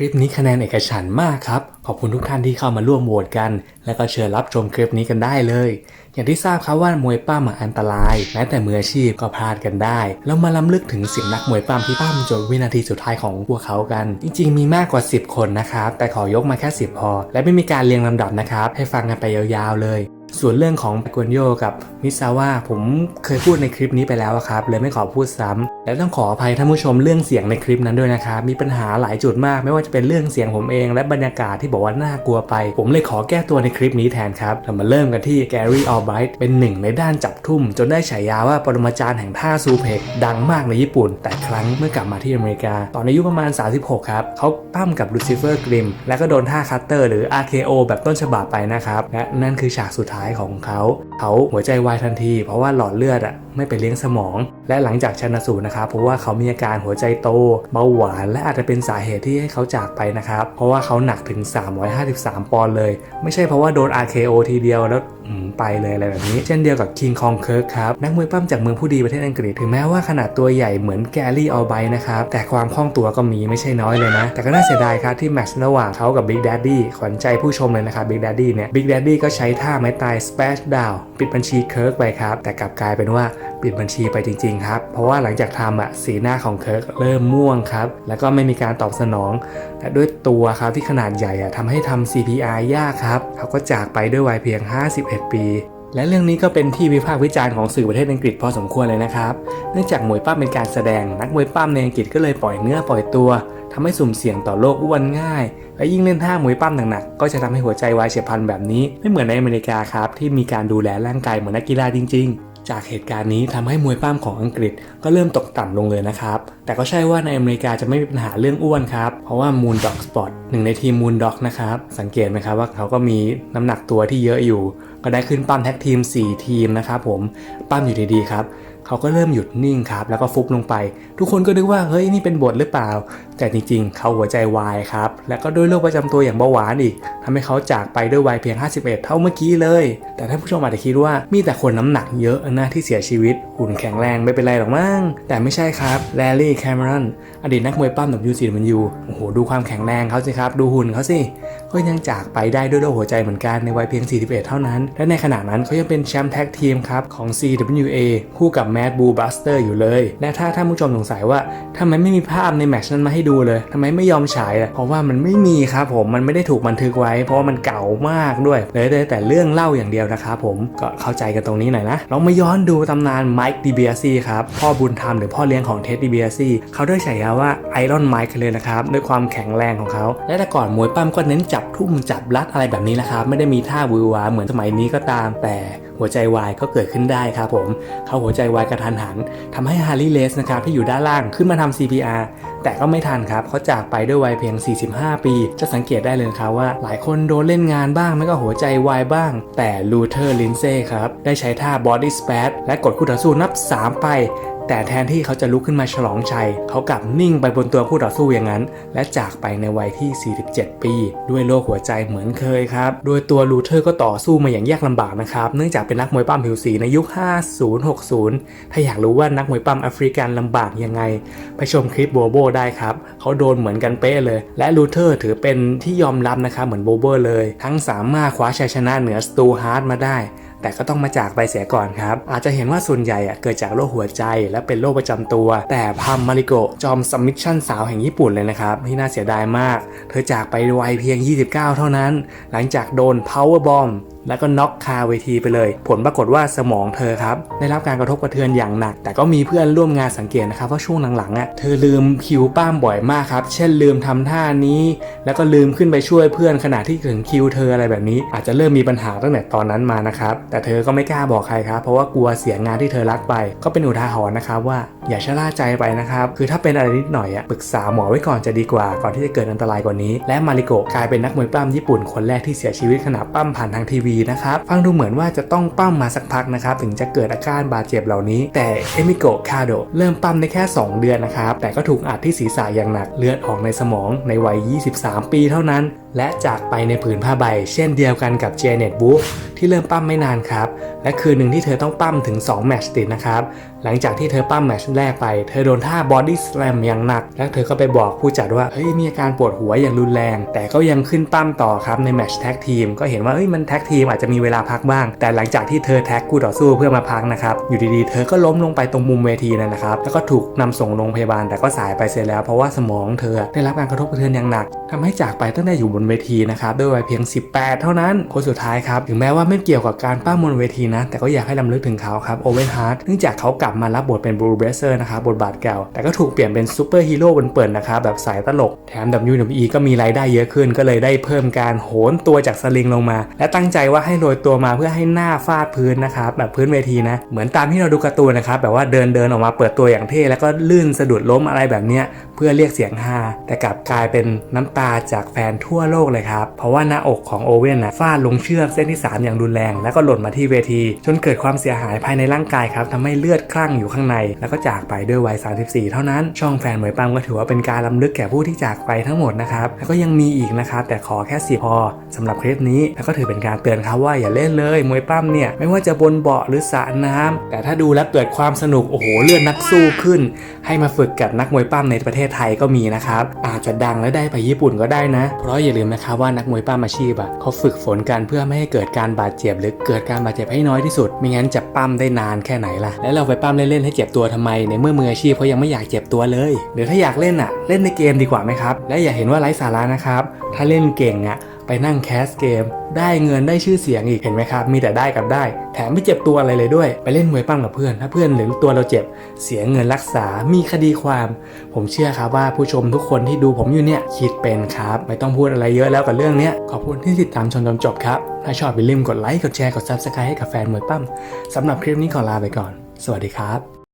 คลิปนี้คะแนนเอกฉันมากครับ ขอบคุณทุกท่านที่เข้ามาร่วมโหวตกัน และก็เชิญรับชมคลิปนี้กันได้เลย อย่างที่ทราบครับว่ามวยปั้มอะอันตรายแม้แต่มืออาชีพก็พลาดกันได้ แล้วมาล้ำลึกถึงสิ่งนักมวยปั้มที่ปั้มจนวินาทีสุดท้ายของพวกเขากัน จริง ๆ มีมากกว่า 10 คนนะครับ แต่ขอยกมาแค่ 10 พอ และไม่มีการเรียงลำดับนะครับ ให้ฟังกันไปยาวๆเลย ส่วนเรื่องของปกวนโยกับมิซาวะผมเคยพูดในคลิปนี้ไปแล้วครับ เลยไม่ขอพูดซ้ำและต้องขออภัยท่านผู้ชมเรื่องเสียงในคลิปนั้นด้วยนะครับ มีปัญหาหลายจุดมาก ไม่ว่าจะเป็นเรื่องเสียงผมเอง และบรรยากาศที่บอกว่าน่ากลัวไป ผมเลยขอแก้ตัวในคลิปนี้แทนครับเรามาเริ่มกันที่แกรี่ออลไบต์เป็นหนึ่งในด้านจับทุ่ม จนได้ฉายาว่าปรมาจารย์แห่งท่าซูเพกดังมากในญี่ปุ่น แต่ครั้งเมื่อกลับมาที่อเมริกา ตอนอายุประมาณ 36 ครับเขาปั้มกับลูซิเฟอร์กริมและก็โดนท่าคัตเตอร์หรือ RKO แบบต้นฉบับไปนะครับและนั่นคือฉากสุดท้ายของเขา เขาหัวใจวายทันที เพราะว่าหลอดเลือดอะไม่ไปเลี้ยงสมอง และหลังจากชันสูตรนะครับเพราะว่าเขามีอาการหัวใจโตเบาหวานและอาจจะเป็นสาเหตุที่ให้เขาจากไปนะครับ เพราะว่าเขาหนักถึง 353 ปอนด์เลย ไม่ใช่เพราะว่าโดน RKO ทีเดียวแล้ว ไปเลยอะไรแบบนี้ เช่นเดียวกับคิงคองเคิร์กครับ นักมวยปั้มจากเมืองผู้ดีประเทศอังกฤษถึงแม้ว่าขนาดตัวใหญ่เหมือนแกรี่ออลไบนะครับ แต่ความคล่องตัวก็มีไม่ใช่น้อยเลยนะ แต่ก็น่าเสียดายครับที่แมตช์ระหว่างเขากับ Big Daddy ขวัญใจผู้ชมเลยนะครับ Big Daddy เนี่ย Big Daddy ก็ใช้ท่าไม้ตาย Splash Down ปิดบัญชีเคิร์กไปครับแต่กลับกลายเป็นว่าปิดบัญชีไปจริงๆครับเพราะว่าหลังจากทำอะสีหน้าของเคิร์กเริ่มม่วงครับแล้วก็ไม่มีการตอบสนองและด้วยตัวครับที่ขนาดใหญ่อะทำให้ทำ CPR ยากครับเขาก็จากไปด้วยวัยเพียง 51ปี และเรื่องนี้ก็เป็นที่วิพากษ์วิจารณ์ของสื่อประเทศอังกฤษพอสมควรเลยนะครับ เนื่องจากมวยปั้มเป็นการแสดง นักมวยปั้มในอังกฤษก็เลยปล่อยเนื้อปล่อยตัวทำให้สุ่มเสี่ยงต่อโรคอ้วนง่าย และยิ่งเล่นท่ามวยปั้มหนักๆก็จะทำให้หัวใจวายเฉียบพลันแบบนี้ ไม่เหมือนในอเมริกาครับที่มีการดูแลร่างกายเหมือนนักกีฬาจริง ๆ จากเหตุการณ์นี้ทำให้มวยป้ามของอังกฤษก็เริ่มตกต่ำลงเลยนะครับ แต่ก็ใช่ว่าในอเมริกาจะไม่มีปัญหาเรื่องอ้วนครับ เพราะว่ามูนด็อกสปอร์ตหนึ่งในทีมมูนด็อกนะครับ สังเกตไหมครับว่าเขาก็มีน้ำหนักตัวที่เยอะอยู่ ก็ได้ขึ้นปั้มแท็กทีม 4 ทีมนะครับผม ปั้มอยู่ดีๆครับ เขาก็เริ่มหยุดนิ่งครับ แล้วก็ฟุบลงไป ทุกคนก็นึกว่าเฮ้ยนี่เป็นบทหรือเปล่า แต่จริงๆ เขาหัวใจวายครับ แล้วก็ด้วยโรคประจำตัวอย่างเบาหวานอีกทำให้เขาจากไปด้วยวัยเพียง 51 เท่าเมื่อกี้เลย แต่ท่านผู้ชมอาจจะคิดว่ามีแต่คนน้ำหนักเยอะนะที่เสียชีวิต หุ่นแข็งแรงไม่เป็นไรหรอกมั้งแต่ไม่ใช่ครับแลลี่แคมรอนอดีตนักมวยปั้ม WCW โอ้โหดูความแข็งแรงเขาสิครับ ดูหุ่นเขาสิก็ยังจากไปได้ด้วยโรคหัวใจเหมือนกันในวัยเพียง 41 เท่านั้น และในขณะนั้นเขายังเป็นแชมป์แท็กทีมครับของ CWA คู่กับ Mad Bull Buster อยู่เลย และถ้าท่านผู้ชมสงสัยว่าทำไมไม่มีภาพในแมชนั้นมาให้ดูเลยทำไมไม่ยอมฉายอะเพราะว่ามันไม่มีครับผมมันไม่ได้ถูกบันทึกไว้ เพราะว่ามันเก่ามากด้วยเลยได้แต่เรื่องเล่าอย่างเดียวนะครับผมก็เข้าใจกันตรงนี้หน่อยนะเรามาย้อนดูตำนานไมค์ดีเบียซีครับพ่อบุญธรรมหรือพ่อเลี้ยงของเท็ดดีเบียซีเขาได้ฉายาว่าไอรอนไมค์เลยนะครับด้วยความแข็งแรงของเขาและแต่ก่อนมวยปั้มก็เน้นจับทุ่มจับรัดอะไรแบบนี้นะครับไม่ได้มีท่าบือหวาเหมือนสมัยนี้ก็ตามแต่ หัวใจวายก็เกิดขึ้นได้ครับผม เขาหัวใจวายกระทันหันทำให้ฮาร์ลีเลสนะครับที่อยู่ด้านล่างขึ้นมาทำ CPR แต่ก็ไม่ทันครับเขาจากไปด้วยวัยเพียง 45 ปี จะสังเกตได้เลยครับว่า หลายคนโดนเล่นงานบ้างไม่ก็หัวใจวายบ้าง แต่ลูเทอร์ลินเซ่ครับ ได้ใช้ท่าบอดี้สเปซและกดคู่ต่อสู้นับ 3 ไป แต่แทนที่เขาจะลุกขึ้นมาฉลองชัย เขากลับนิ่งไปบนตัวคู่ต่อสู้อย่างนั้น และจากไปในวัยที่ 47 ปี ด้วยโรคหัวใจเหมือนเคยครับ โดยตัวลูเทอร์ก็ต่อสู้มาอย่างยากลำบากนะครับ เนื่องจากเป็นนักมวยปั้มผิวสีในยุค 50-60 ถ้าอยากรู้ว่านักมวยปั้มแอฟริกันลำบากยังไง ไปชมคลิปโบโบได้ครับ เขาโดนเหมือนกันเป๊ะเลย และลูเทอร์ถือเป็นที่ยอมรับนะครับเหมือนโบโบเลย ทั้งสามารถคว้าชัยชนะเหนือสตูฮาร์ดมาได้ แต่ก็ต้องมาจากไปเสียก่อนครับ อาจจะเห็นว่าส่วนใหญ่อะเกิดจากโรคหัวใจและเป็นโรคประจำตัว แต่พัมมาริโกจอมสมมิชชั่นสาวแห่งญี่ปุ่นเลยนะครับ ที่น่าเสียดายมาก เธอจากไปวัยเพียง 29 เท่านั้น หลังจากโดน power bomb แล้วก็น็อกคาเวทีไปเลย ผลปรากฏว่าสมองเธอครับได้รับการกระทบกระเทือนอย่างหนัก แต่ก็มีเพื่อนร่วมงานสังเกตนะครับว่าช่วงหลังๆอะเธอลืมคิวป้ามบ่อยมากครับ เช่นลืมทำท่านี้ แล้วก็ลืมขึ้นไปช่วยเพื่อนขณะที่ถึงคิวเธออะไรแบบนี้ อาจจะเริ่มมีปัญหาตั้งแต่ตอนนั้นมานะครับแต่เธอก็ไม่กล้าบอกใครครับเพราะว่ากลัวเสียงานที่เธอรักไป ก็เป็นอุทาหรณ์นะครับว่าอย่าชะล่าใจไปนะครับคือถ้าเป็นอะไรนิดหน่อยอะปรึกษาหมอไว้ก่อนจะดีกว่าก่อนที่จะเกิดอันตรายกว่านี้ และมาริโกกลายเป็นนักมวยปล้ำญี่ปุ่นคนแรกที่เสียชีวิตขณะปั้มผ่านทางทีวีนะครับ ฟังดูเหมือนว่าจะต้องปั้มมาสักพักนะครับ ถึงจะเกิดอาการบาดเจ็บเหล่านี้ แต่เอมิโกะคาโดเริ่มปั้มได้แค่ 2 เดือนนะครับ แต่ก็ถูกอัดที่ศีรษะอย่างหนักเลือดออกในสมองในวัย 23 ปีเท่านั้นและจากไปในผืนผ้าใบ เช่นเดียวกันกับเจเน็ตบูฟที่เริ่มปั้มไม่นานครับ และคืนหนึ่งที่เธอต้องปั้มถึง 2 แมตช์ติดนะครับ หลังจากที่เธอปั้มแมตช์แรกไป เธอโดนท่าบอดี้สแลมอย่างหนัก แล้วเธอก็ไปบอกผู้จัดว่า เฮ้ยมีอาการปวดหัวอย่างรุนแรง แต่ก็ยังขึ้นปั้มต่อครับในแมตช์แท็กทีมก็เห็นว่าเอ้ยมันแท็กทีมอาจจะมีเวลาพักบ้าง แต่หลังจากที่เธอแท็กคู่ต่อสู้เพื่อมาพักนะครับอยู่ดีๆ เธอก็ล้มลงไปตรงมุมเวทีนั่นนะครับแล้วก็ถูกนำส่งโรงพยาบาลแต่ก็สายไปเสียแล้ว เพราะว่าสมองเธอได้รับการกระทบกระเทือนอย่างหนักทำให้จากไปตั้งแต่อยู่บนเวทีนะครับด้วยวัยเพียง 18 เท่านั้น คนสุดท้ายครับ ถึงแม้ว่าไม่เกี่ยวกับการปั้มบนเวทีนะ แต่ก็อยากให้ลำลึกถึงเขาครับโอเวนฮาร์ดเนื่องจากเขากลับมารับบทเป็นบรูเบสเซอร์นะครับบทบาทเก่า แต่ก็ถูกเปลี่ยนเป็นซูเปอร์ฮีโร่บนเปิดนะครับแบบสายตลก แถม WWE ก็มีรายได้เยอะขึ้น ก็เลยได้เพิ่มการโหนตัวจากสลิงลงมา และตั้งใจว่าให้โรยตัวมาเพื่อให้หน้าฟาดพื้นนะครับแบบพื้นเวทีนะเหมือนตามที่เราดูการ์ตูนนะครับแบบว่าเดินเดินออกมาเปิดตัวอย่างเท่แล้วก็ลื่นสะดุดล้มอะไรแบบเนี้ยเพื่อเรียกเสียงฮาแต่กลับกลายเป็นน้ำตาจากแฟนทั่วโลกเลยครับ เพราะว่าหน้าอกของโอเว่นนะฟาดลงเชือกเส้นที่ 3 อย่างรุนแรง แล้วก็หล่นมาที่เวที จนเกิดความเสียหายภายในร่างกายครับทำให้เลือดคลั่งอยู่ข้างใน แล้วก็จากไปด้วยวัย 34 เท่านั้น ช่องแฟนมวยปั้มก็ถือว่าเป็นการล้ำลึกแก่ผู้ที่จากไปทั้งหมดนะครับแล้วก็ยังมีอีกนะครับแต่ขอแค่สิพอสำหรับคลิปนี้แล้วก็ถือเป็นการเตือนครับว่าอย่าเล่นเลยมวยปั้มเนี่ยไม่ว่าจะบนเบาะหรือสระน้ำแต่ถ้าดูแล้วเกิดความสนุกโอ้โหเลือดนักสู้ขึ้น ให้มาฝึกกับนักมวยปั้มในประเทศไทยก็มีนะครับอาจจะดังและได้ไปญี่ปุ่นก็ได้นะเพราะอย่าลืมนะครับว่านักมวยป้ามอาชีพอะเขาฝึกฝนกันเพื่อไม่ให้เกิดการบาดเจ็บหรือเกิดการบาดเจ็บให้น้อยที่สุด ไม่งั้นจะปั้มได้นานแค่ไหนล่ะ แล้วเราไปปั้มเล่นๆให้เจ็บตัวทำไม ในเมื่อมืออาชีพเขายังไม่อยากเจ็บตัวเลย หรือถ้าอยากเล่นอะ เล่นในเกมดีกว่าไหมครับ และอย่าเห็นว่าไร้สาระนะครับ ถ้าเล่นเก่งอะ ไปนั่งแคสเกม ได้เงินได้ชื่อเสียงอีกเห็นไหมครับ มีแต่ได้กับได้ แถมไม่เจ็บตัวอะไรเลยด้วย ไปเล่นมวยปั้มกับเพื่อน ถ้าเพื่อนหรือตัวเราเจ็บ เสียเงินรักษา มีคดีความ ผมเชื่อครับว่าผู้ชมทุกคนที่ดูผมอยู่เนี่ยคิดเป็นครับ ไม่ต้องพูดอะไรเยอะแล้วกับเรื่องเนี้ยขอบคุณที่ติดตามชมจนจบครับ ถ้าชอบอย่าลืมกดไลค์กดแชร์กด subscribe ให้กับแฟนมวยปั้มสำหรับคลิปนี้ขอลาไปก่อน สวัสดีครับ